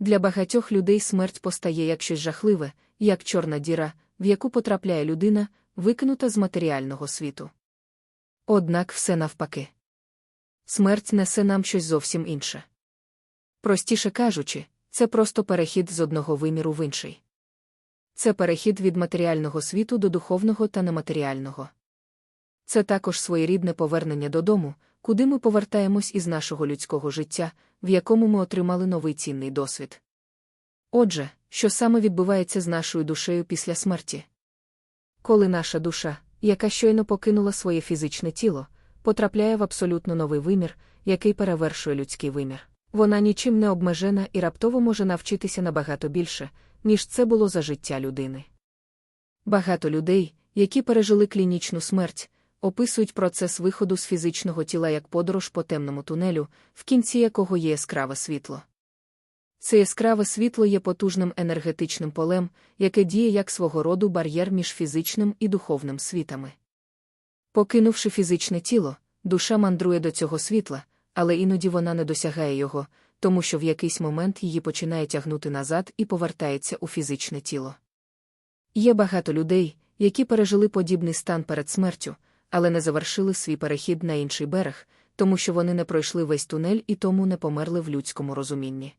Для багатьох людей смерть постає як щось жахливе, як чорна діра, в яку потрапляє людина, викинута з матеріального світу. Однак все навпаки. Смерть несе нам щось зовсім інше. Простіше кажучи, це просто перехід з одного виміру в інший. Це перехід від матеріального світу до духовного та нематеріального. Це також своєрідне повернення додому, куди ми повертаємось із нашого людського життя, в якому ми отримали новий цінний досвід. Отже, що саме відбувається з нашою душею після смерті? Коли наша душа, яка щойно покинула своє фізичне тіло, потрапляє в абсолютно новий вимір, який перевершує людський вимір. Вона нічим не обмежена і раптово може навчитися набагато більше, ніж це було за життя людини. Багато людей, які пережили клінічну смерть, описують процес виходу з фізичного тіла як подорож по темному тунелю, в кінці якого є яскраве світло. Це яскраве світло є потужним енергетичним полем, яке діє як свого роду бар'єр між фізичним і духовним світами. Покинувши фізичне тіло, душа мандрує до цього світла, але іноді вона не досягає його, тому що в якийсь момент її починає тягнути назад і повертається у фізичне тіло. Є багато людей, які пережили подібний стан перед смертю, але не завершили свій перехід на інший берег, тому що вони не пройшли весь тунель і тому не померли в людському розумінні.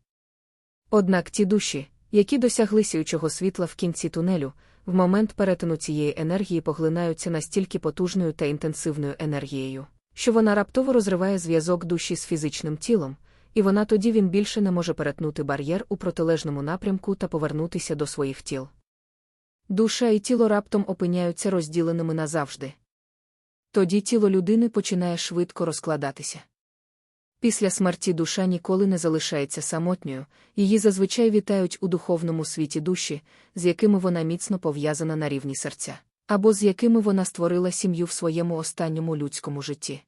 Однак ті душі, які досягли сіючого світла в кінці тунелю, в момент перетину цієї енергії поглинаються настільки потужною та інтенсивною енергією, що вона раптово розриває зв'язок душі з фізичним тілом, і вона тоді він більше не може перетнути бар'єр у протилежному напрямку та повернутися до своїх тіл. Душа і тіло раптом опиняються розділеними назавжди. Тоді тіло людини починає швидко розкладатися. Після смерті душа ніколи не залишається самотньою, її зазвичай вітають у духовному світі душі, з якими вона міцно пов'язана на рівні серця, або з якими вона створила сім'ю в своєму останньому людському житті.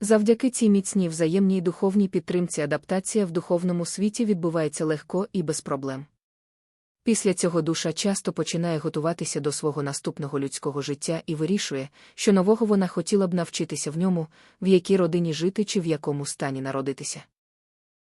Завдяки цій міцній взаємній духовній підтримці адаптація в духовному світі відбувається легко і без проблем. Після цього душа часто починає готуватися до свого наступного людського життя і вирішує, що нового вона хотіла б навчитися в ньому, в якій родині жити чи в якому стані народитися.